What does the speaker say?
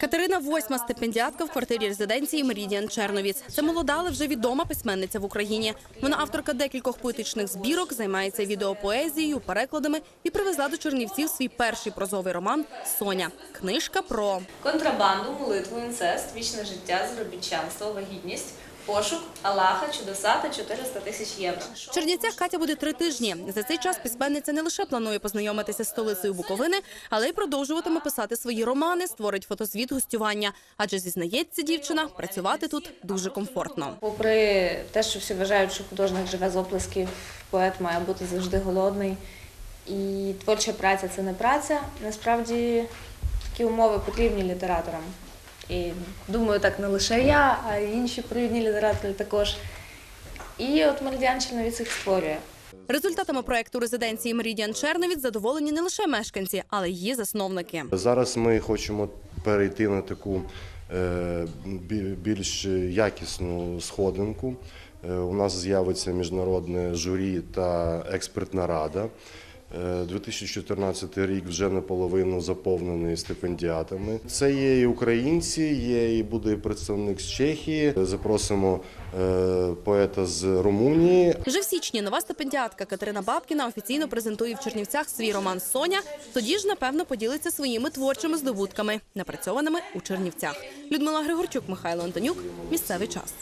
Катерина восьма стипендіатка в квартирі резиденції Мерідіан Черновіц. Це молода, але вже відома письменниця в Україні. Вона авторка декількох поетичних збірок, займається відеопоезією, перекладами і привезла до Чернівців свій перший прозовий роман Соня. Книжка про Контрабанду, молитву, інцест, вічне життя, заробітчанство, вагітність, пошук, Аллаха, чудеса та 400 тисяч євро. В Чернівцях Катя буде три тижні. За цей час письменниця не лише планує познайомитися з столицею Буковини, але й продовжуватиме писати свої романи, створить фотозвіт гостювання. Адже зізнається дівчина, працювати тут дуже комфортно. Попри те, що всі вважають, що художник живе з оплесків, поет має бути завжди голодний. І творча праця це не праця. Насправді такі умови потрібні літераторам. І думаю, так не лише я, а й інші провідні літератори також. І от Меридіан Черновіць їх створює. Результатами проекту резиденції Мерідіан Черновіць задоволені не лише мешканці, але й її засновники. Зараз ми хочемо перейти на таку е, більш якісну сходинку. Е, У нас з'явиться міжнародне журі та експертна рада. Е, 2014 рік вже наполовину заповнений стипендіатами. Це є і українці, є і буде представник з Чехії. Запросимо е, поета з Румунії. Вже в січні нова стипендіатка Катерина Бабкіна офіційно презентує в Чернівцях свій роман Соня. Тоді ж, напевно, поділиться своїми творчими здобутками, напрацьованими у Чернівцях. Людмила Григорчук, Михайло Антонюк. Місцевий час.